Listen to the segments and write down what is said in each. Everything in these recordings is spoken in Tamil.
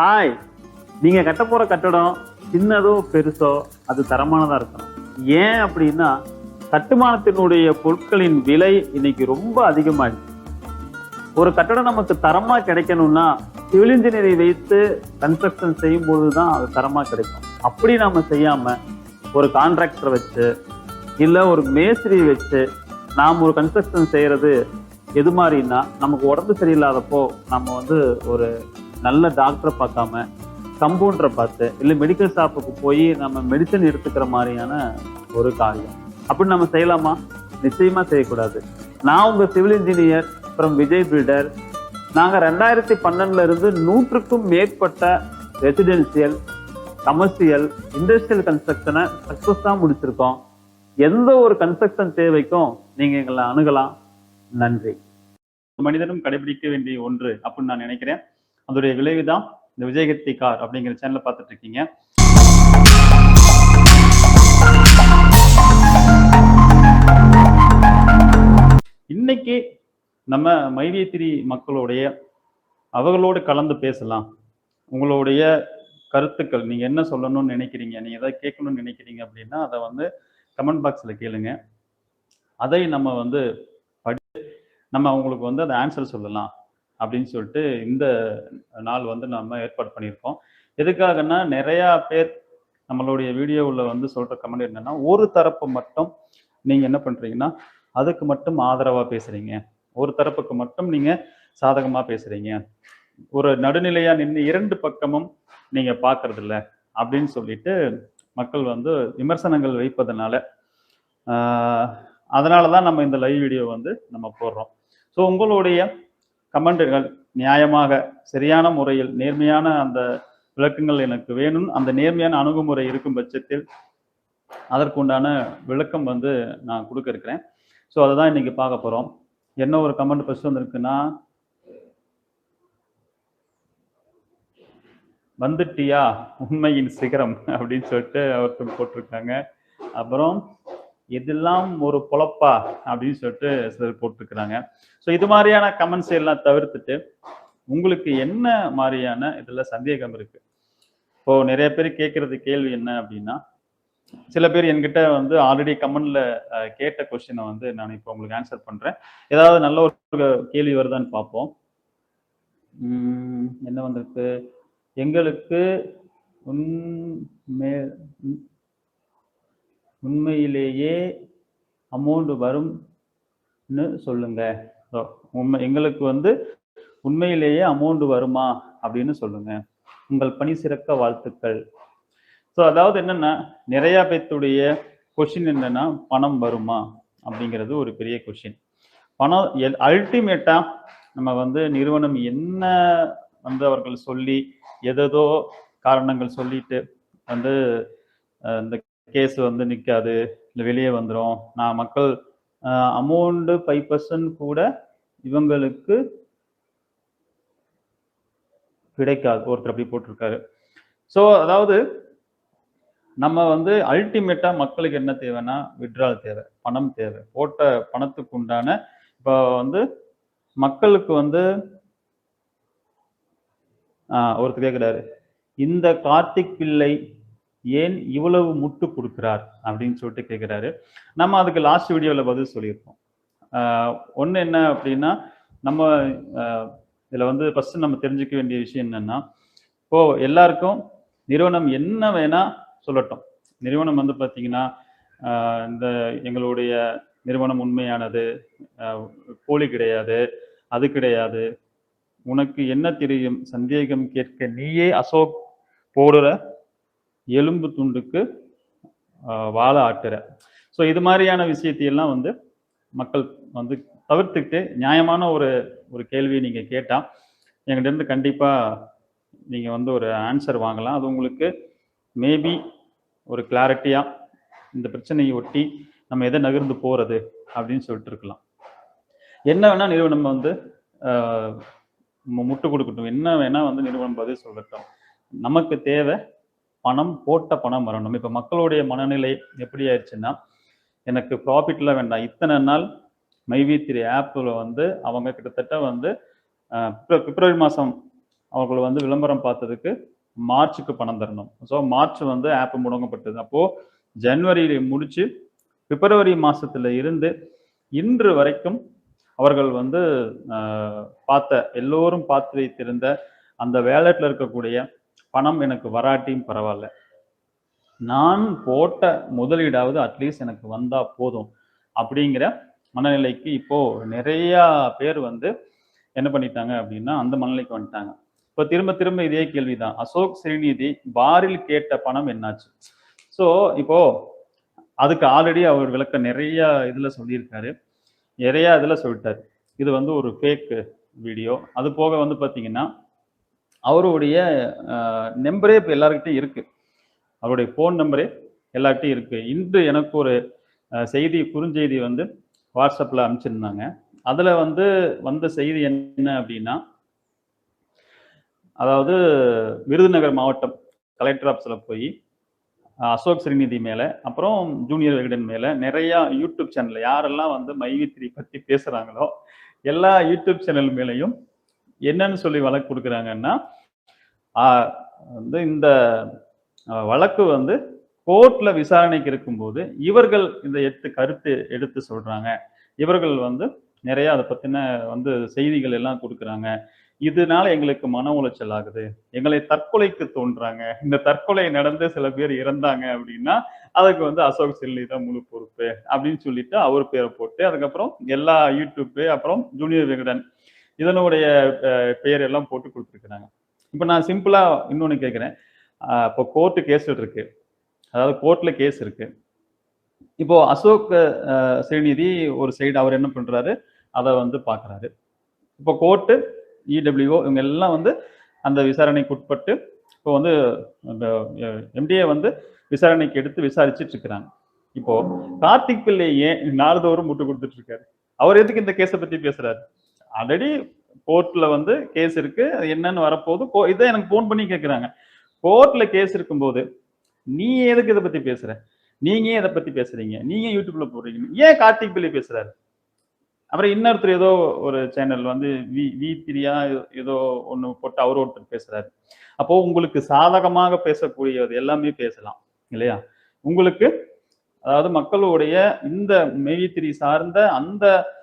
ஹாய். நீங்க கட்ட போற கட்டடம் சின்னதோ பெருசோ அது தரமானதா இருக்கணும். ஏன் அப்படின்னா கட்டுமானத்தினுடைய பொருட்களின் விலை இன்னைக்கு ரொம்ப அதிகமாயிடுச்சு. ஒரு கட்டடம் நமக்கு தரமா கிடைக்கணும்னா சிவில் இன்ஜினியரை வைத்து கன்ஸ்ட்ரக்ஷன் செய்யும் போது தான் அது தரமா கிடைக்கும். அப்படி நாம செய்யாம ஒரு கான்ட்ராக்டரை வச்சு இல்ல ஒரு மேஸ்திரி வச்சு நாம் ஒரு கன்ஸ்ட்ரக்ஷன் செய்யறது எது மாதிரின்னா நமக்கு உடம்பு சரியில்லாதப்போ நம்ம வந்து ஒரு நல்ல டாக்டரை பார்க்காம கம்பவுண்டரை பார்த்து இல்லை மெடிக்கல் ஷாப்புக்கு போய் நம்ம மெடிசன் எடுத்துக்கிற மாதிரியான ஒரு காரியம். அப்படி நம்ம செய்யலாமா? நிச்சயமா செய்யக்கூடாது. நான் உங்க civil engineer from Vijay builder நாங்க ரெண்டாயிரத்தி பன்னெண்டுல இருந்து நூற்றுக்கும் மேற்பட்ட ரெசிடென்சியல் கமர்ஷியல் இண்டஸ்ட்ரியல் கன்ஸ்ட்ரக்ஷனை சக்சஸா முடிச்சிருக்கோம். எந்த ஒரு கன்ஸ்ட்ரக்ஷன் தேவைக்கும் நீங்க எங்களை அணுகலாம். நன்றி. மனிதனும் கடைபிடிக்க வேண்டிய ஒன்று அப்படின்னு நான் நினைக்கிறேன். அதோடைய விளைவு தான் இந்த விஜயகத்தி கார் அப்படிங்கிற சேனலை பார்த்துட்டு இருக்கீங்க இன்னைக்கு நம்ம மைவேத்திரி மக்களுடைய அவர்களோடு கலந்து பேசலாம். உங்களுடைய கருத்துக்கள் நீங்க என்ன சொல்லணும்னு நினைக்கிறீங்க? நீங்க ஏதாவது கேட்கணும்னு நினைக்கிறீங்க அப்படின்னா அதை வந்து கமெண்ட் பாக்ஸ்ல கேளுங்க. அதை நம்ம வந்து படி நம்ம அவங்களுக்கு வந்து அதை ஆன்சர் சொல்லலாம். அப்படின்னு சொல்லிட்டு இந்த நாள் வந்து நம்ம ஏற்பாடு பண்ணியிருக்கோம். எதுக்காகன்னா நிறையா பேர் நம்மளுடைய வீடியோவில் வந்து சொல்கிற கமெண்ட் என்னென்னா ஒரு தரப்பு மட்டும் நீங்கள் என்ன பண்ணுறீங்கன்னா அதுக்கு மட்டும் ஆதரவாக பேசுகிறீங்க ஒரு தரப்புக்கு மட்டும் நீங்கள் சாதகமாக பேசுகிறீங்க ஒரு நடுநிலையாக நின்று இரண்டு பக்கமும் நீங்கள் பாக்குறது அப்படின்னு சொல்லிட்டு மக்கள் வந்து விமர்சனங்கள் வைப்பதனால அதனால தான் நம்ம இந்த லைவ் வீடியோ வந்து நம்ம போடுறோம். ஸோ உங்களுடைய கமெண்டர்கள் நியாயமாக சரியான முறையில் நேர்மையான அந்த விளக்கங்கள் எனக்கு வேணும். அந்த நேர்மையான அணுகுமுறை இருக்கும் பட்சத்தில் அதற்குண்டான விளக்கம் வந்து நான் கொடுக்க இருக்கிறேன். ஸோ அதை தான் இன்னைக்கு பார்க்க போகிறோம் என்ன ஒரு கமெண்ட் ஃபஸ்ட் வந்திருக்குன்னா வந்துட்டியா? உண்மையின் சிகரம் அப்படின்னு சொல்லிட்டு ஒருத்தர் போட்டிருக்காங்க. அப்புறம் இதெல்லாம் ஒரு பொழப்பா அப்படின்னு சொல்லிட்டு சிலர் போட்டிருக்கிறாங்க. ஸோ இது மாதிரியான கமெண்ட்ஸ் எல்லாம் தவிர்த்துட்டு உங்களுக்கு என்ன மாதிரியான இதுல சந்தேகம் இருக்கு? இப்போ நிறைய பேர் கேட்கறது கேள்வி என்ன அப்படின்னா சில பேர் என்கிட்ட வந்து ஆல்ரெடி கமெண்ட்ல கேட்ட கொஸ்டினை வந்து நான் இப்போ உங்களுக்கு ஆன்சர் பண்றேன். ஏதாவது நல்ல ஒரு கேள்வி வருதான்னு பார்ப்போம். உம் என்ன வந்திருக்கு? எங்களுக்கு உண்மை உண்மையிலேயே அமௌண்ட் வரும்னு சொல்லுங்க. உண்மை எங்களுக்கு வந்து உண்மையிலேயே அமௌண்ட் வருமா அப்படின்னு சொல்லுங்க. உங்கள் பணி சிறக்க வாழ்த்துக்கள். ஸோ அதாவது என்னன்னா நிறைய பேத்துடைய கொஷின் என்னன்னா பணம் வருமா அப்படிங்கிறது ஒரு பெரிய கொஷின் பணம் அல்டிமேட்டா நம்ம வந்து நிறுவனம் என்ன வந்து அவர்கள் சொல்லி எதேதோ காரணங்கள் சொல்லிட்டு வந்து இந்த கேஸ் வந்து நிற்காது இல்லை வெளியே வந்துடும் நான் மக்கள் அமௌண்ட்டு ஃபைவ் பர்சன்ட் கூட இவங்களுக்கு கிடைக்காது. ஒருத்தர் அப்படி போட்டிருக்காரு. ஸோ அதாவது நம்ம வந்து அல்டிமேட்டா மக்களுக்கு என்ன தேவைன்னா விட்ரால் தேவை பணம் தேவை. போட்ட பணத்துக்கு உண்டான இப்போ வந்து மக்களுக்கு வந்து ஆஹ் ஒருத்தர் கேட்குறாரு இந்த கார்த்திக் பிள்ளை ஏன் இவ்வளவு முட்டு கொடுக்கிறார் அப்படின்னு சொல்லிட்டு கேட்குறாரு நம்ம அதுக்கு லாஸ்ட் வீடியோவில் பதில் சொல்லியிருப்போம். ஒன்று என்ன அப்படின்னா நம்ம இதில் வந்து ஃபஸ்ட்டு நம்ம தெரிஞ்சுக்க வேண்டிய விஷயம் என்னென்னா இப்போ எல்லாருக்கும் நிறுவனம் என்ன வேணால் சொல்லட்டும். நிறுவனம் வந்து பார்த்தீங்கன்னா இந்த எங்களுடைய நிறுவனம் உண்மையானது போலி கிடையாது அது கிடையாது. உனக்கு என்ன தெரியும்? சந்தேகம் கேட்க நீயே அசோக் போடுற எலும்பு துண்டுக்கு வாழை ஆட்டுற. ஸோ இது மாதிரியான விஷயத்தையெல்லாம் வந்து மக்கள் வந்து தவிர்த்துக்கிட்டு நியாயமான ஒரு ஒரு கேள்வியை நீங்கள் கேட்டால் எங்கிட்டேருந்து கண்டிப்பாக நீங்கள் வந்து ஒரு ஆன்சர் வாங்கலாம். அது உங்களுக்கு மேபி ஒரு கிளாரிட்டியாக இந்த பிரச்சனையை ஒட்டி நம்ம எதை நகர்ந்து போகிறது அப்படின்னு சொல்லிட்டு இருக்கலாம். என்ன வேணால் நிறுவனம் வந்து மு- முட்டு கொடுக்கட்டும். என்ன வேணால் வந்து நிறுவனம் பதில் சொல்லட்டும். நமக்கு தேவை பணம் போட்ட பணம் வரணும். இப்போ மக்களுடைய மனநிலை எப்படி ஆயிடுச்சுன்னா எனக்கு ப்ராஃபிட்லாம் வேண்டாம். இத்தனை நாள் மைவி த்ரீ ஆப்பில் வந்து அவங்க கிட்டத்தட்ட வந்து பிப்ரவரி மாதம் அவங்களை வந்து விளம்பரம் பார்த்ததுக்கு மார்ச்சுக்கு பணம் தரணும். ஸோ மார்ச் வந்து ஆப் முடங்கப்பட்டது. அப்போது ஜனவரியில் முடித்து பிப்ரவரி மாதத்தில் இருந்து இன்று வரைக்கும் அவர்கள் வந்து பார்த்த எல்லோரும் பார்த்து வைத்திருந்த அந்த வேலட்ல இருக்கக்கூடிய பணம் எனக்கு வராட்டியும் பரவாயில்ல. நான் போட்ட முதலீடாவது அட்லீஸ்ட் எனக்கு வந்தா போதும் அப்படிங்கிற மனநிலைக்கு இப்போ நிறைய பேர் வந்து என்ன பண்ணிட்டாங்க அப்படின்னா அந்த மனநிலைக்கு வந்துட்டாங்க. இப்போ திரும்ப திரும்ப இதே கேள்விதான். அசோக் ஸ்ரீநிதி பாரில் கேட்ட பணம் என்னாச்சு? ஸோ இப்போ அதுக்கு ஆல்ரெடி அவர் விளக்க நிறைய இதுல சொல்லியிருக்காரு. நிறைய இதுல சொல்லிட்டாரு. இது வந்து ஒரு ஃபேக் வீடியோ அது போக வந்து பாத்தீங்கன்னா அவருடைய நம்பரே இப்போ எல்லாருக்கிட்டையும் இருக்கு. அவருடைய ஃபோன் நம்பரே எல்லார்கிட்டையும் இருக்குது இன்று எனக்கு ஒரு செய்தி குறுஞ்செய்தி வந்து வாட்ஸ்அப்பில் அனுப்பிச்சிருந்தாங்க. அதில் வந்து வந்த செய்தி என்ன அப்படின்னா அதாவது விருதுநகர் மாவட்டம் கலெக்டர் ஆஃபீஸில் போய் அசோக் ஸ்ரீநிதி மேலே அப்புறம் ஜூனியர் விகடன் மேலே நிறையா யூடியூப் சேனல் யாரெல்லாம் வந்து மைவித்திரி பற்றி பேசுகிறாங்களோ எல்லா யூடியூப் சேனல் மேலேயும் என்னன்னு சொல்லி வழக்கு கொடுக்குறாங்கன்னா ஆஹ், வந்து இந்த வழக்கு வந்து கோர்ட்ல விசாரணைக்கு இருக்கும்போது இவர்கள் இந்த எட்டு கருத்து எடுத்து சொல்றாங்க. இவர்கள் வந்து நிறைய அதை பத்தின வந்து செய்திகள் எல்லாம் கொடுக்குறாங்க. இதனால எங்களுக்கு மன உளைச்சல் ஆகுது. எங்களை தற்கொலைக்கு தோன்றாங்க. இந்த தற்கொலை நடந்து சில பேர் இறந்தாங்க அப்படின்னா அதுக்கு வந்து அசோக் செல்லி தான் முழு பொறுப்பு அப்படின்னு சொல்லிட்டு அவர் பேரை போட்டு அதுக்கப்புறம் எல்லா யூடியூப்பு அப்புறம் ஜூனியர் விகடன் இதனுடைய பெயர் எல்லாம் போட்டு கொடுத்துருக்குறாங்க. இப்போ நான் சிம்பிளாக இன்னொன்னு கேட்குறேன். இப்போ கோர்ட்டு கேஸ் இருக்கு. அதாவது கோர்ட்டில் கேஸ் இருக்கு. இப்போ அசோக் அஹ், ஸ்ரீநிதி ஒரு சைடு அவர் என்ன பண்ணுறாரு அதை வந்து பார்க்கறாரு இப்போ கோர்ட்டு இடபிள்யூஓ இவங்க எல்லாம் வந்து அந்த விசாரணைக்கு உட்பட்டு இப்போ வந்து எம்டிஏ வந்து விசாரணைக்கு எடுத்து விசாரிச்சுட்டு இருக்கிறாங்க. இப்போ கார்த்திக் பிள்ளை ஏன் நாள்தோறும் முட்டு கொடுத்துட்டு இருக்காரு. அவர் எதுக்கு இந்த கேஸை பத்தி பேசுறாரு? ஆல்ரெடி கோர்ட்ல வந்து கேஸ் இருக்கு. அது என்னன்னு வரப்போகுது. கோ- இதை எனக்கு ஃபோன் பண்ணி கேட்குறாங்க கோர்ட்ல கேஸ் இருக்கும்போது நீ எதுக்கு இதை பத்தி பேசுற? நீங்க ஏன் இதை பத்தி பேசுறீங்க? நீங்க யூடியூப்ல போடுறீங்க. ஏன் கார்த்திக் பிள்ளை பேசுறாரு? அப்புறம் இன்னொருத்தர் ஏதோ ஒரு சேனல் வந்து வி வி திரியா ஏதோ ஒன்று போட்டு அவர் ஒருத்தர் பேசுறாரு. அப்போ உங்களுக்கு சாதகமாக பேசக்கூடியது எல்லாமே பேசலாம். இல்லையா? உங்களுக்கு அதாவது மக்களுடைய இந்த மெய்த்திரி சார்ந்த அந்த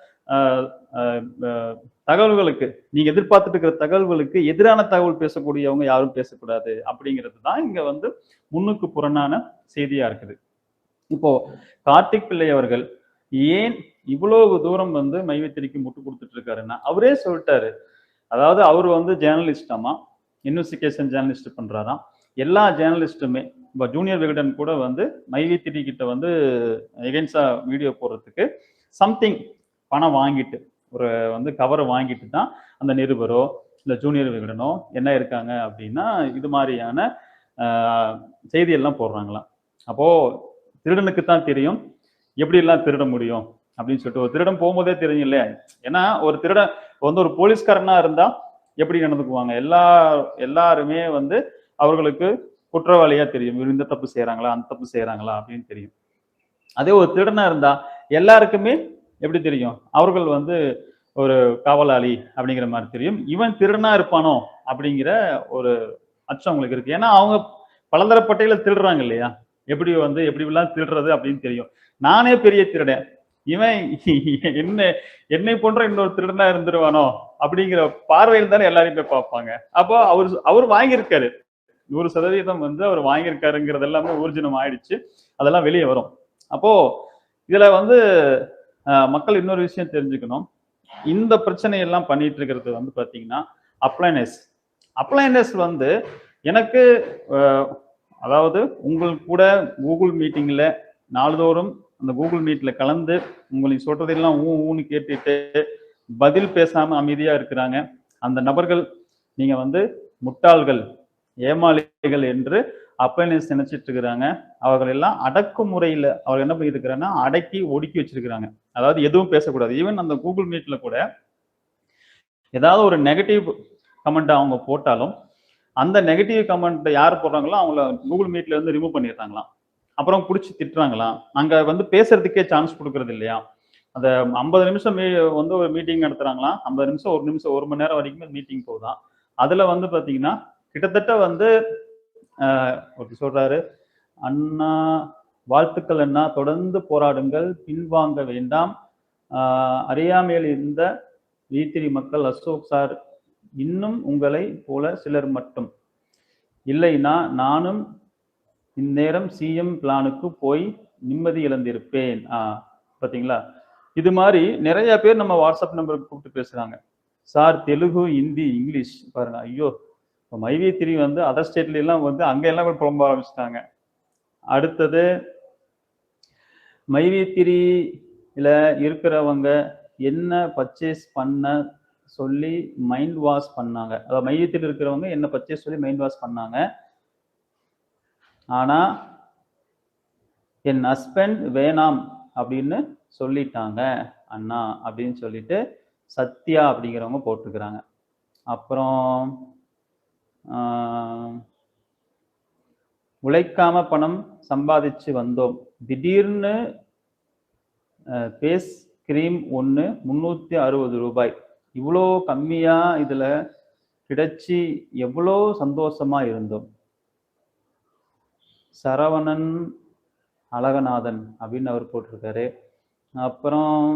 தகவல்களுக்கு நீங்க எதிர்பார்த்துட்டு இருக்கிற தகவல்களுக்கு எதிரான தகவல் பேசக்கூடியவங்க யாரும் பேசக்கூடாது அப்படிங்கிறது தான் இங்க வந்து முன்னுக்கு புறனான செய்தியா இருக்குது. இப்போ கார்த்திக் பிள்ளை அவர்கள் ஏன் இவ்வளவு தூரம் வந்து மைவத்திரிக்கு முட்டு கொடுத்துட்டு இருக்காருன்னா அவரே சொல்லிட்டாரு. அதாவது அவர் வந்து ஜேர்னலிஸ்டாமா இன்வெஸ்டிகேஷன் ஜேர்னலிஸ்ட் பண்றாராம். எல்லா ஜேர்னலிஸ்ட்டுமே இப்போ ஜூனியர் விகடன் கூட வந்து மைவித்திரி கிட்ட வந்து எகென்ஸ்டா வீடியோ போடுறதுக்கு சம்திங் பணம் வாங்கிட்டு ஒரு வந்து கவரை வாங்கிட்டு தான் அந்த நிருபரோ இல்லை ஜூனியர் விகடனோ என்ன இருக்காங்க அப்படின்னா இது மாதிரியான செய்தியெல்லாம் போடுறாங்களாம். அப்போது திருடனுக்கு தான் தெரியும். எப்படி எல்லாம் திருட முடியும்? அப்படின்னு சொல்லிட்டு ஒரு திருடன் போகும்போதே தெரியும் இல்லையா? ஏன்னா ஒரு திருடன் வந்து ஒரு போலீஸ்காரனா இருந்தால் எப்படி நடந்துக்குவாங்க? எல்லா எல்லாருமே வந்து அவர்களுக்கு குற்றவாளியா தெரியும். இந்த தப்பு செய்யறாங்களா அந்த தப்பு செய்யறாங்களா அப்படின்னு தெரியும். அதே ஒரு திருடனா இருந்தா எல்லாருக்குமே எப்படி தெரியும்? அவர்கள் வந்து ஒரு காவலாளி அப்படிங்கிற மாதிரி தெரியும். இவன் திருடனா இருப்பானோ அப்படிங்கிற ஒரு அச்சம் அவங்களுக்கு இருக்கு. ஏன்னா அவங்க பலதரப்பட்டையில திருடுறாங்க இல்லையா? எப்படி வந்து எப்படி எல்லாம் திருடுறது அப்படின்னு தெரியும். நானே பெரிய திருடன். இவன் என்ன என்னை போன்ற இன்னொரு திருடனா இருந்துருவானோ அப்படிங்கிற பார்வையில் தானே எல்லாரையும் போய் பார்ப்பாங்க. அப்போ அவர் அவர் வாங்கியிருக்காரு. நூறு சதவீதம் வந்து அவர் வாங்கியிருக்காருங்கிறது எல்லாமே ஊர்ஜினம் ஆயிடுச்சு அதெல்லாம் வெளியே வரும். அப்போ இதுல வந்து மக்கள் இன்னொரு விஷயம் தெரிஞ்சுக்கணும். இந்த பிரச்சனையெல்லாம் பண்ணிட்டு இருக்கிறது வந்து பார்த்தீங்கன்னா அப்ளைனஸ் அப்ளைனஸ் வந்து எனக்கு அதாவது உங்கள் கூட கூகுள் மீட்டிங்கில் நாள்தோறும் அந்த கூகுள் மீட்டில் கலந்து உங்களுக்கு சொல்றதெல்லாம் ஊ ஊன்னு கேட்டுட்டு பதில் பேசாமல் அமைதியாக இருக்கிறாங்க. அந்த நபர்கள் நீங்கள் வந்து முட்டாள்கள் ஏமாளிகள் என்று அப்ளைனஸ் நினைச்சிட்டு இருக்கிறாங்க. அவர்கள் எல்லாம் அடக்குமுறையில் அவர் என்ன பண்ணிட்டு இருக்கிறாங்கன்னா அடக்கி ஒடுக்கி வச்சிருக்கிறாங்க. அதாவது எதுவும் பேசக்கூடாது. ஈவன் அந்த கூகுள் மீட்ல கூட ஏதாவது ஒரு நெகட்டிவ் கமெண்ட் அவங்க போட்டாலும் அந்த நெகட்டிவ் கமெண்ட் யார் போடுறாங்களோ அவங்கள கூகுள் மீட்ல இருந்து ரிமூவ் பண்ணிடுறாங்களாம். அப்புறம் பிடிச்சி திட்டுறாங்களாம். அங்க வந்து பேசுறதுக்கே சான்ஸ் கொடுக்கறது இல்லையா? அந்த ஐம்பது நிமிஷம் மீ- வந்து ஒரு மீட்டிங் நடத்துறாங்களாம். ஐம்பது நிமிஷம் ஒரு நிமிஷம் ஒரு மணி நேரம் வரைக்குமே மீட்டிங் போகுதான் அதுல வந்து பாத்தீங்கன்னா கிட்டத்தட்ட வந்து ஒரு சொல்கிறாரு சொல்றாரு அண்ணா வாழ்த்துக்கள் என்ன தொடர்ந்து போராடுங்கள். பின்வாங்க வேண்டாம். அறியாமையில் இருந்த வீத்திரி மக்கள் அசோக் சார் இன்னும் உங்களை போல சிலர் மட்டும். இல்லைனா நானும் இந்நேரம் சிஎம் பிளானுக்கு போய் நிம்மதி இழந்திருப்பேன். ஆ பார்த்தீங்களா இது மாதிரி நிறைய பேர் நம்ம வாட்ஸ்அப் நம்பருக்கு கூப்பிட்டு பேசுகிறாங்க சார் தெலுங்கு ஹிந்தி இங்கிலீஷ் பாருங்க. ஐயோ இப்போ மைவி திரி வந்து அதர் ஸ்டேட்லாம் வந்து அங்க எல்லாம் போய் புலம்ப ஆரம்பிச்சிட்டாங்க. அடுத்தது மைவித்திரியில் இருக்கிறவங்க என்ன பர்ச்சேஸ் பண்ண சொல்லி மைண்ட் வாஷ் பண்ணாங்க. அதாவது மையத்தில் இருக்கிறவங்க என்ன பர்ச்சேஸ் சொல்லி மைண்ட் வாஷ் பண்ணாங்க. ஆனா என் ஹஸ்பண்ட் வேணாம் அப்படின்னு சொல்லிட்டாங்க. அண்ணா அப்படின்னு சொல்லிட்டு சத்யா அப்படிங்கிறவங்க போட்டிருக்கிறாங்க அப்புறம் ஆஹ், உழைக்காம பணம் சம்பாதிச்சு வந்தோம். திடீர்னு பேஸ் கிரீம் ஒன்று முந்நூற்றி அறுபது ரூபாய். இவ்வளோ கம்மியாக இதில் கிடைச்சி எவ்வளோ சந்தோஷமாக இருந்தோம். சரவணன் அழகநாதன் அப்படின்னு அவர் போட்டிருக்காரு. அப்புறம்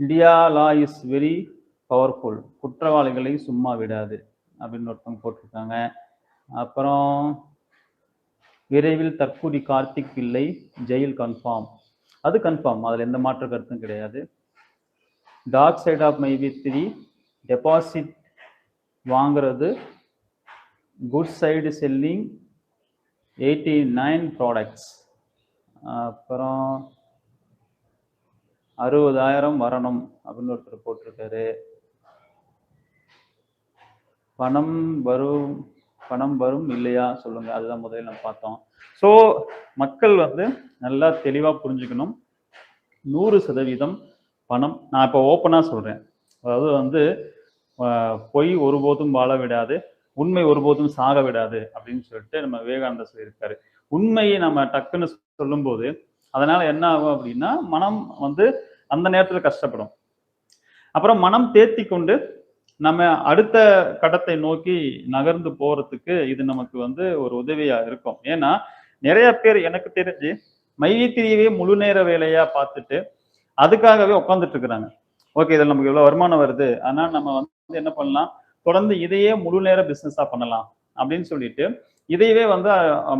India law is very powerful. குற்றவாளிகளை சும்மா விடாது. அப்படின்னு ஒருத்தவங்க போட்டிருக்காங்க. அப்புறம் விரைவில் தற்கூரி கார்த்திக் பிள்ளை ஜெயில் கன்ஃபார்ம் அது கன்ஃபார்ம் அதில் எந்த மாற்று கருத்தும் கிடையாது. டார்க் சைட் ஆஃப் மை வித்ரி டெபாசிட் வாங்குறது good side selling eighty nine products அப்புறம் அறுபதாயிரம் வரணும் அப்படின்னு ஒருத்தர் போட்டிருக்காரு. பணம் வரும் பணம் வரும் இல்லையா? சொல்லுங்க. அதுதான் முதல்ல நம்ம பார்த்தோம். ஸோ மக்கள் வந்து நல்லா தெளிவா புரிஞ்சுக்கணும். நூறு சதவீதம் பணம். நான் இப்போ ஓப்பனாக சொல்றேன். அதாவது வந்து பொய் ஒருபோதும் வாழ விடாது உண்மை ஒருபோதும் சாக விடாது அப்படின்னு சொல்லிட்டு நம்ம விவேகானந்தர் சொல்லியிருக்காரு. உண்மையை நம்ம டக்குன்னு சொல்லும்போது அதனால என்ன ஆகும் அப்படின்னா மனம் வந்து அந்த நேரத்துல கஷ்டப்படும். அப்புறம் மனம் தேத்தி கொண்டு நம்ம அடுத்த கட்டத்தை நோக்கி நகர்ந்து போறதுக்கு இது நமக்கு வந்து ஒரு உதவியா இருக்கும். ஏன்னா நிறைய பேர் எனக்கு தெரிஞ்சு மையத்திரியவே முழு நேர வேலையா பார்த்துட்டு அதுக்காகவே உட்காந்துட்டு இருக்கிறாங்க. ஓகே இதில் நமக்கு இவ்வளோ வருமானம் வருது. ஆனால் நம்ம வந்து என்ன பண்ணலாம்? தொடர்ந்து இதையே முழு நேர பிஸ்னஸாக பண்ணலாம் அப்படின்னு சொல்லிட்டு இதையவே வந்து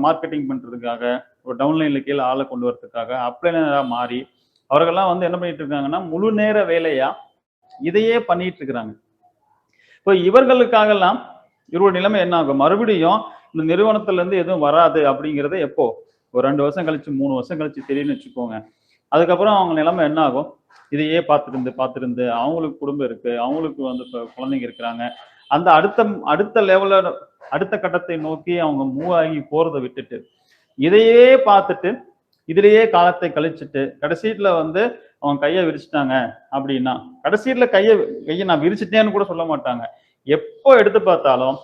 மார்க்கெட்டிங் பண்ணுறதுக்காக ஒரு டவுன்லைனில் கீழே ஆளை கொண்டு வரதுக்காக அப்ளைனராக மாறி அவர்கள்லாம் வந்து என்ன பண்ணிட்டு இருக்காங்கன்னா முழு நேர வேலையாக இதையே பண்ணிட்டு இருக்கிறாங்க. இப்போ இவர்களுக்காகலாம் இவருடைய நிலைமை என்ன ஆகும் மறுபடியும் இந்த நிறுவனத்துல இருந்து எதுவும் வராது அப்படிங்கிறத எப்போ? ஒரு ரெண்டு வருஷம் கழிச்சு மூணு வருஷம் கழிச்சு தெரியும்னு வச்சுக்கோங்க. அதுக்கப்புறம் அவங்க நிலைமை என்ன ஆகும் இதையே பார்த்துருந்து பார்த்துருந்து அவங்களுக்கு குடும்பம் இருக்கு அவங்களுக்கு வந்து இப்போ குழந்தைங்க இருக்கிறாங்க. அந்த அடுத்த அடுத்த லெவல அடுத்த கட்டத்தை நோக்கி அவங்க மூவ் ஆகி போறதை விட்டுட்டு இதையே பார்த்துட்டு இதுலயே காலத்தை கழிச்சிட்டு கடைசியில வந்து அவங்க கையை விரிச்சிட்டாங்க அப்படின்னா கடைசியில் கையை கையை நான் விரிச்சிட்டேன்னு கூட சொல்ல மாட்டாங்க. எப்போ எடுத்து பார்த்தாலும்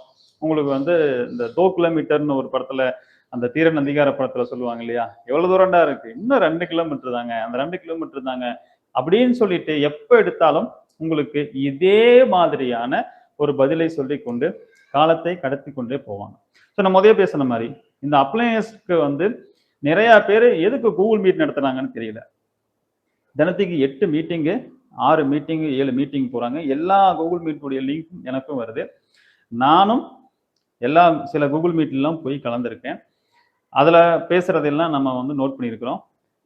உங்களுக்கு வந்து இந்த தோ கிலோமீட்டர்னு ஒரு படத்துல அந்த தீரன் அதிகார படத்துல சொல்லுவாங்க இல்லையா? எவ்வளவு தூரம்டா இருக்கு? இன்னும் ரெண்டு கிலோமீட்டர் தாங்க. அந்த ரெண்டு கிலோமீட்டர் தாங்க. அப்படின்னு சொல்லிட்டு எப்போ எடுத்தாலும் உங்களுக்கு இதே மாதிரியான ஒரு பதிலை சொல்லி கொண்டு காலத்தை கடத்தி கொண்டே போவாங்க. ஸோ நான் முதல்ல பேசின மாதிரி இந்த அப்ளையன்ஸ்க்கு வந்து நிறைய பேர் எதுக்கு கூகுள் மீட் நடத்துனாங்கன்னு தெரியல. தினத்துக்கு எட்டு மீட்டிங்கு ஆறு மீட்டிங்கு ஏழு மீட்டிங் போகிறாங்க எல்லா கூகுள் மீட்டுடைய லிங்க் எனக்கும் வருது. நானும் எல்லா சில கூகுள் மீட்லாம் போய் கலந்துருக்கேன். அதில் பேசுகிறதெல்லாம் நம்ம வந்து நோட் பண்ணியிருக்கிறோம்.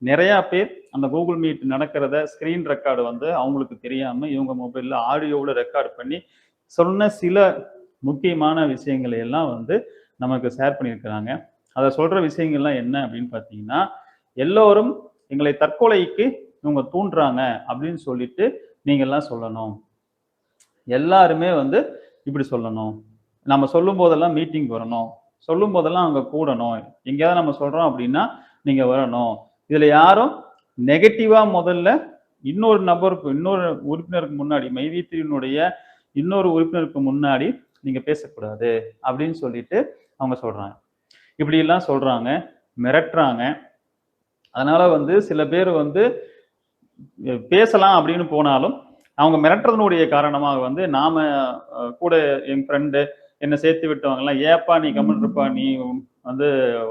நிறையா பேர் அந்த கூகுள் மீட் நடக்கிறத ஸ்க்ரீன் ரெக்கார்டு வந்து அவங்களுக்கு தெரியாமல் இவங்க மொபைலில் ஆடியோவில் ரெக்கார்ட் பண்ணி சொன்ன சில முக்கியமான விஷயங்களை எல்லாம் வந்து நமக்கு ஷேர் பண்ணியிருக்கிறாங்க. அதை சொல்கிற விஷயங்கள்லாம் என்ன அப்படின்னு பார்த்தீங்கன்னா எல்லோரும் எங்களை தற்கொலைக்கு இவங்க தூண்டுறாங்க அப்படின்னு சொல்லிட்டு நீங்கள்லாம் சொல்லணும். எல்லாருமே வந்து இப்படி சொல்லணும். நம்ம சொல்லும் போதெல்லாம் மீட்டிங் வரணும். சொல்லும் போதெல்லாம் அங்கே கூடணும். எங்கேயாவது நம்ம சொல்றோம் அப்படின்னா நீங்க வரணும். இதுல யாரும் நெகட்டிவாக முதல்ல இன்னொரு நபருக்கு இன்னொரு உறுப்பினருக்கு முன்னாடி மைவீத்தினுடைய இன்னொரு உறுப்பினருக்கு முன்னாடி நீங்க பேசக்கூடாது அப்படின்னு சொல்லிட்டு அவங்க சொல்றாங்க. இப்படி எல்லாம் சொல்றாங்க மிரட்டுறாங்க. அதனால வந்து சில பேர் வந்து பேசலாம் அப்படின்னு போனாலும் அவங்க மிரட்டுறதுனுடைய காரணமாக வந்து நாம கூட என் ஃப்ரெண்டு என்னை சேர்த்து விட்டவங்கலாம் ஏப்பா நீ கம்மன் இருப்பா நீ வந்து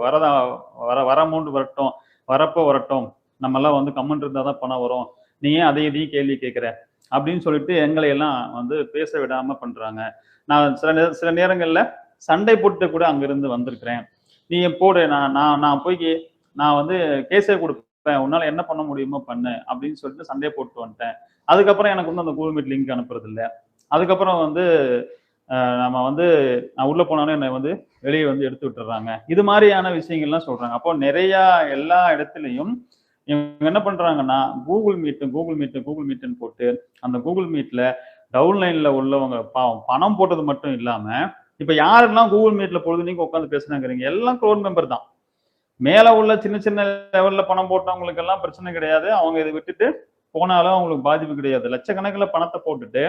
வரதா வர வர அமௌண்ட் வரட்டும் வரப்போ வரட்டும். நம்மெல்லாம் வந்து கம்மன் இருந்தால் தான் பணம் வரும். நீ ஏன் அதை இதையும் கேள்வி கேட்குற? அப்படின்னு சொல்லிட்டு எங்களை எல்லாம் வந்து பேச விடாம பண்றாங்க. நான் சில நே- சில நேரங்களில் சண்டை போட்டு கூட அங்கிருந்து வந்திருக்கிறேன். நீ போடு நான் நான் நான் போய் நான் வந்து கேஸே கொடுப்பேன். உன்னால என்ன பண்ண முடியுமோ பண்ணு அப்படின்னு சொல்லிட்டு சண்டையை போட்டு வந்துட்டேன். அதுக்கப்புறம் எனக்கு வந்து அந்த கூகுள் மீட் லிங்க் அனுப்புறது இல்லை அதுக்கப்புறம் வந்து நம்ம வந்து நான் உள்ள போனாலும் என்னை வந்து வெளியே வந்து எடுத்து விட்டுறாங்க. இது மாதிரியான விஷயங்கள்லாம் சொல்றாங்க. அப்போ நிறைய எல்லா இடத்துலையும் இவங்க என்ன பண்றாங்கன்னா Google meet Google meet Google மீட்டுன்னு போட்டு அந்த கூகுள் மீட்ல டவுன்லைன்ல உள்ளவங்க பாவம் பணம் போட்டது மட்டும் இல்லாம இப்ப யாரெல்லாம் கூகுள் மீட்ல பொழுது நீங்க உட்காந்து பேசுனாங்கிறீங்க? எல்லாம் க்ளோன் மெம்பர் தான். மேலே உள்ள சின்ன சின்ன லெவலில் பணம் போட்டவங்களுக்கு எல்லாம் பிரச்சனை கிடையாது. அவங்க இதை விட்டுட்டு போனாலும் அவங்களுக்கு பாதிப்பு கிடையாது. லட்சக்கணக்கில் பணத்தை போட்டுட்டு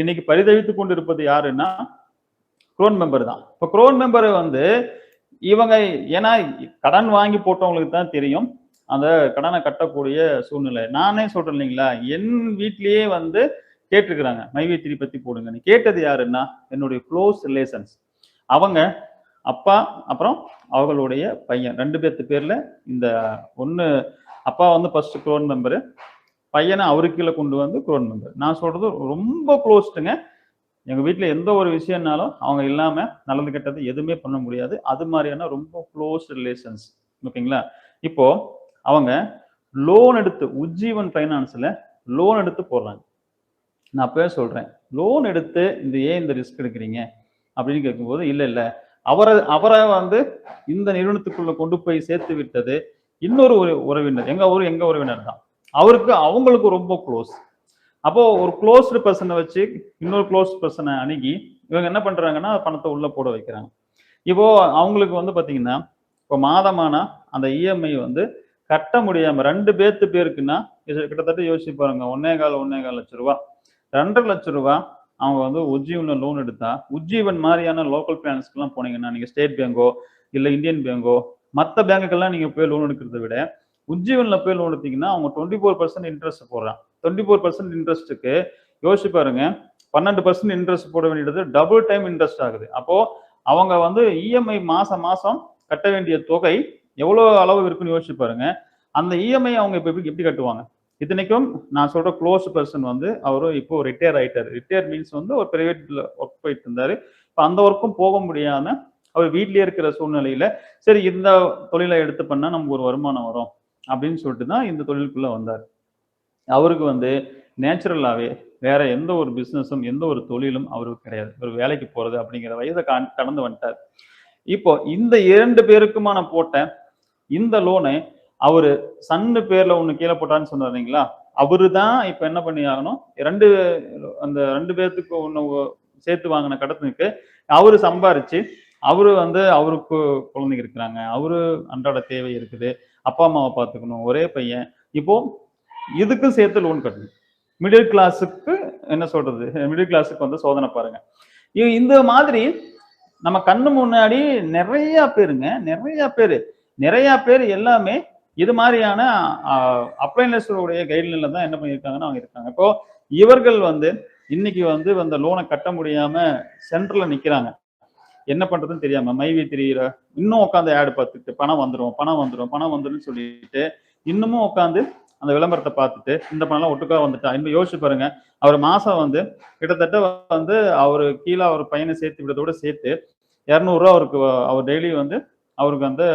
இன்னைக்கு பரிதவித்து கொண்டு இருப்பது யாருன்னா குரோன் மெம்பர் தான். இப்போ குரோன் மெம்பர் வந்து இவங்க ஏன்னா கடன் வாங்கி போட்டவங்களுக்கு தான் தெரியும். அந்த கடனை கட்டக்கூடிய சூழ்நிலை. நானே சொல்றேன் இல்லைங்களா என் வீட்லயே வந்து கேட்டிருக்கிறாங்க மைவேத்திரி பத்தி போடுங்கன்னு. கேட்டது யாருன்னா என்னுடைய க்ளோஸ் ரிலேஷன்ஸ் அவங்க அப்பா அப்புறம் அவர்களுடைய பையன். ரெண்டு பேர்த்து பேர்ல இந்த ஒன்று அப்பா வந்து ஃபர்ஸ்ட் குரோன் மெம்பரு பையனை அவருக்கு கீழே கொண்டு வந்து குரோன் மெம்பர் நான் சொல்றது ரொம்ப க்ளோஸ்டுங்க எங்கள் வீட்டில் எந்த ஒரு விஷயம்னாலும் அவங்க இல்லாமல் நல்லது கெட்டது எதுவுமே பண்ண முடியாது. அது மாதிரியான ரொம்ப க்ளோஸ் ரிலேஷன்ஸ் ஓகேங்களா? இப்போ அவங்க லோன் எடுத்து உஜ்ஜீவன் ஃபைனான்ஸில் லோன் எடுத்து போடுறாங்க. நான் அப்பவே சொல்கிறேன் லோன் எடுத்து இந்த ஏன் இந்த ரிஸ்க் எடுக்கிறீங்க? அப்படின்னு கேட்கும்போது இல்லை இல்லை. அவரை அவரை வந்து இந்த நிறுவனத்துக்குள்ள கொண்டு போய் சேர்த்து விட்டது இன்னொரு உறவினர் எங்க ஊர் எங்க உறவினர் தான் அவருக்கு அவங்களுக்கு ரொம்ப க்ளோஸ் அப்போ ஒரு க்ளோஸ்டு பர்சனை வச்சு இன்னொரு க்ளோஸ் பர்சனை அணுகி இவங்க என்ன பண்றாங்கன்னா பணத்தை உள்ள போட வைக்கிறாங்க. இப்போ அவங்களுக்கு வந்து பாத்தீங்கன்னா இப்போ மாதமானா அந்த இஎம்ஐ வந்து கட்ட முடியாம ரெண்டு பேர்த்து பேருக்குன்னா கிட்டத்தட்ட யோசிச்சு பாருங்க ஒன்னே கால் ஒன்னே கால் லட்ச ரூபா. ரெண்டரை லட்ச ரூபா அவங்க வந்து உஜ்ஜீவனில் லோன் எடுத்தா உஜ்ஜீவன் மாதிரியான லோக்கல் பிளான்ஸ்க்கெல்லாம் போனீங்கன்னா நீங்க ஸ்டேட் பேங்கோ இல்ல இந்தியன் பேங்கோ மற்ற பேங்குக்கெல்லாம் நீங்க போய் லோன் எடுக்கிறத விட உஜ்ஜீவன்ல போய் லோன் எடுத்தீங்கன்னா அவங்க டுவெண்ட்டி ஃபோர் பர்சன்ட் இன்ட்ரெஸ்ட் போடுறான் டுவெண்ட்டி ஃபோர் பர்சன்ட் இன்ட்ரெஸ்ட்டுக்கு யோசிச்சு பாருங்க பன்னெண்டு பர்சன்ட் இன்ட்ரெஸ்ட் போட வேண்டியது டபுள் டைம் இன்ட்ரெஸ்ட் ஆகுது. அப்போ அவங்க வந்து இஎம்ஐ மாசம் மாசம் கட்ட வேண்டிய தொகை எவ்வளவு அளவு இருக்குன்னு யோசிச்சு பாருங்க. அந்த இஎம்ஐ அவங்க இப்ப எப்படி எப்படி கட்டுவாங்க? இத்தனைக்கும் நான் சொல்ற க்ளோஸ் பர்சன் வந்து அவரு இப்போ ரிட்டையர் ஆயிட்டாரு. ரிட்டையர் மீன்ஸ் வந்து ஒரு பிரைவேட்ல ஒர்க் போயிட்டு இருந்தாரு. இப்போ அந்த ஒர்க்கும் போக முடியாம அவர் வீட்லயே இருக்கிற சூழ்நிலையில சரி இந்த தொழிலை எடுத்து பண்ணா நமக்கு ஒரு வருமானம் வரும் அப்படின்னு சொல்லிட்டு தான் இந்த தொழிலுக்குள்ள வந்தார். அவருக்கு வந்து நேச்சுரலாகவே வேற எந்த ஒரு பிஸ்னஸும் எந்த ஒரு தொழிலும் அவருக்கு கிடையாது. ஒரு வேலைக்கு போறது அப்படிங்கிற வயதை கடந்து வந்துட்டார். இப்போ இந்த இரண்டு பேருக்குமான போட்ட இந்த லோனை அவர் சன்னு பேர்ல ஒண்ணு கீழே போட்டான்னு இல்லைங்களா? அவரு தான் இப்ப என்ன பண்ணி ஆகணும்? ரெண்டு அந்த ரெண்டு பேர்த்துக்கு ஒன்று சேர்த்து வாங்கின கடத்துக்கு அவரு சம்பாரிச்சு அவரு வந்து அவருக்கு குழந்தைங்க இருக்கிறாங்க. அவரு அன்றாட தேவை இருக்குது. அப்பா அம்மாவை பார்த்துக்கணும். ஒரே பையன். இப்போ இதுக்கும் சேர்த்து லோன் கட்டணும். மிடில் கிளாஸுக்கு என்ன சொல்றது? மிடில் கிளாஸுக்கு வந்து சோதனை பாருங்க. இந்த மாதிரி நம்ம கண்ணு முன்னாடி நிறைய பேருங்க நிறைய பேர் நிறைய பேர் எல்லாமே இது மாதிரியான அப்ளைனஸோடைய கைட்லைன்ல தான் என்ன பண்ணியிருக்காங்கன்னா அவங்க இருக்காங்க. இப்போ இவர்கள் வந்து இன்னைக்கு வந்து அந்த லோனை கட்ட முடியாம சென்டர்ல நிக்கிறாங்க. என்ன பண்றதுன்னு தெரியாம மைவி தெரியுற இன்னும் உட்காந்து ஆடு பார்த்துட்டு பணம் வந்துடும் பணம் வந்துடும் பணம் வந்துடும் சொல்லிட்டு இன்னமும் உட்காந்து அந்த விளம்பரத்தை பார்த்துட்டு இந்த பணம்லாம் ஒட்டுக்கா வந்துட்டா? இன்னும் யோசிச்சு பாருங்க. அவர் மாசம் வந்து கிட்டத்தட்ட வந்து அவர் கீழே அவர் பையனை சேர்த்து விட்டதோட சேர்த்து இரநூறுவா அவருக்கு அவர் டெய்லி வந்து அவருக்கு வந்து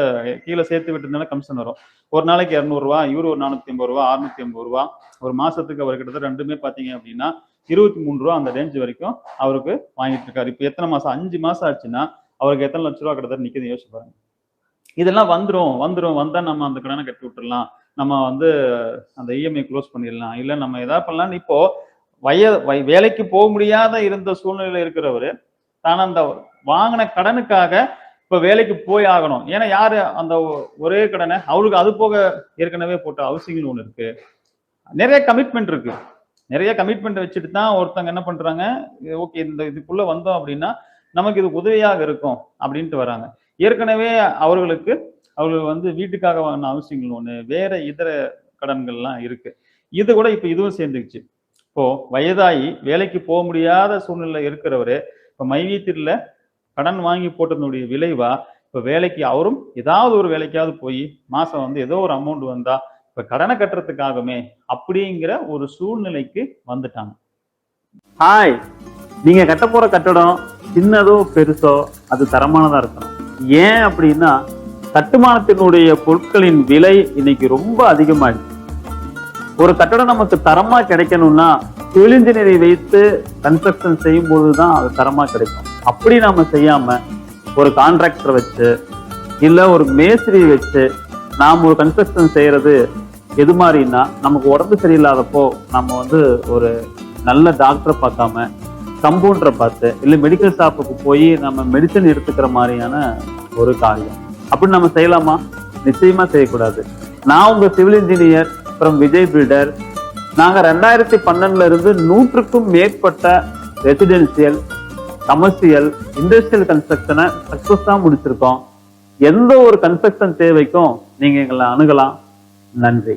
கீழே சேர்த்து விட்டதுனால கமிஷன் வரும். ஒரு நாளைக்கு இரநூறுவா இவர் ஒரு நானூத்தி ஐம்பது ரூபா அறுநூத்தி ஐம்பது ரூபா. ஒரு மாசத்துக்கு அவர் கிட்டத்தட்ட ரெண்டுமே பார்த்தீங்க அப்படின்னா இருபத்தி மூணு ரூபா அந்த ரேஞ்ச் வரைக்கும் அவருக்கு வாங்கிட்டு இருக்காரு. இப்போ எத்தனை மாசம்? அஞ்சு மாசம் ஆச்சுன்னா அவருக்கு எத்தனை லட்ச ரூபா கிட்டத்தட்ட நிக்குது யோசிச்சு பாருங்க. இதெல்லாம் வந்துரும் வந்துரும். வந்தா நம்ம அந்த கடனை கட்டி விட்டுடலாம் நம்ம வந்து அந்த இஎம்ஐ க்ளோஸ் பண்ணிடலாம். இல்ல நம்ம எதாவது பண்ணலாம் இப்போ வய வய- வேலைக்கு போக முடியாத இருந்த சூழ்நிலையில இருக்கிறவரு தான் அந்த வாங்கின கடனுக்காக இப்போ வேலைக்கு போய் ஆகணும். ஏன்னா யார் அந்த ஒ- ஒரே கடனை அவருக்கு அது போக ஏற்கனவே போட்ட ஹவுசிங்னு ஒன்று இருக்கு. நிறைய கமிட்மெண்ட் இருக்கு. நிறைய கமிட்மெண்ட் வச்சுட்டு தான் ஒருத்தவங்க என்ன பண்றாங்க ஓகே இந்த இதுக்குள்ள வந்தோம் அப்படின்னா நமக்கு இது உதவியாக இருக்கும் அப்படின்ட்டு வராங்க. ஏற்கனவே அவர்களுக்கு அவர்கள் வந்து வீட்டுக்காக வாங்கின ஹவுசிங் லோனு வேற இதர கடன்கள்லாம் இருக்கு. இது கூட இப்போ இதுவும் சேர்ந்துக்குச்சு இப்போ வயதாகி வேலைக்கு போக முடியாத சூழ்நிலை இருக்கிறவரு இப்போ மைவீட்டில் கடன் வாங்கி போட்டதனுடைய விளைவா? இப்போ வேலைக்கு அவரும் ஏதாவது ஒரு வேலைக்காவது போய் மாசம் வந்து ஏதோ ஒரு அமௌண்ட் வந்தா இப்போ கடனை கட்டுறதுக்காகவே அப்படிங்கிற ஒரு சூழ்நிலைக்கு வந்துட்டாங்க. ஹாய் நீங்க கட்ட போற கட்டடம் சின்னதோ பெருசோ அது தரமானதா இருக்கணும். ஏன் அப்படின்னா கட்டுமானத்தினுடைய பொருட்களின் விலை இன்னைக்கு ரொம்ப அதிகமாயிடுச்சு. ஒரு கட்டடம் நமக்கு தரமா கிடைக்கணும்னா சிவில் இன்ஜினியரை வைத்து கன்ஸ்ட்ரக்ஷன் செய்யும் போதுதான் அது தரமா கிடைக்கும். அப்படி நாம செய்யாம ஒரு கான்ட்ராக்டர் வச்சு இல்ல ஒரு மேஸ்திரி வச்சு நாம் ஒரு கன்ஸ்ட்ரக்ஷன் செய்யறது எது மாதிரின்னா நமக்கு உடம்பு சரியில்லாதப்போ நம்ம வந்து ஒரு நல்ல டாக்டரை பார்க்காம கம்பவுண்டரை பார்த்து இல்லை மெடிக்கல் ஷாப்புக்கு போய் நம்ம மெடிசன் எடுத்துக்கிற மாதிரியான ஒரு காரியம். அப்படி நம்ம செய்யலாமா? நிச்சயமா செய்யக்கூடாது. நான் உங்க civil engineer from Vijay builder நாங்க ரெண்டாயிரத்தி பன்னெண்டுல இருந்து நூற்றுக்கும் மேற்பட்ட ரெசிடென்சியல் கமர்ஷியல் இண்டஸ்ட்ரியல் கன்ஸ்ட்ரக்ஷனை சக்ஸஸ்ஃபுல்லாக முடிச்சிருக்கோம். எந்த ஒரு கன்ஸ்ட்ரக்ஷன் தேவைக்கும் நீங்க எங்களை அணுகலாம். நன்றி.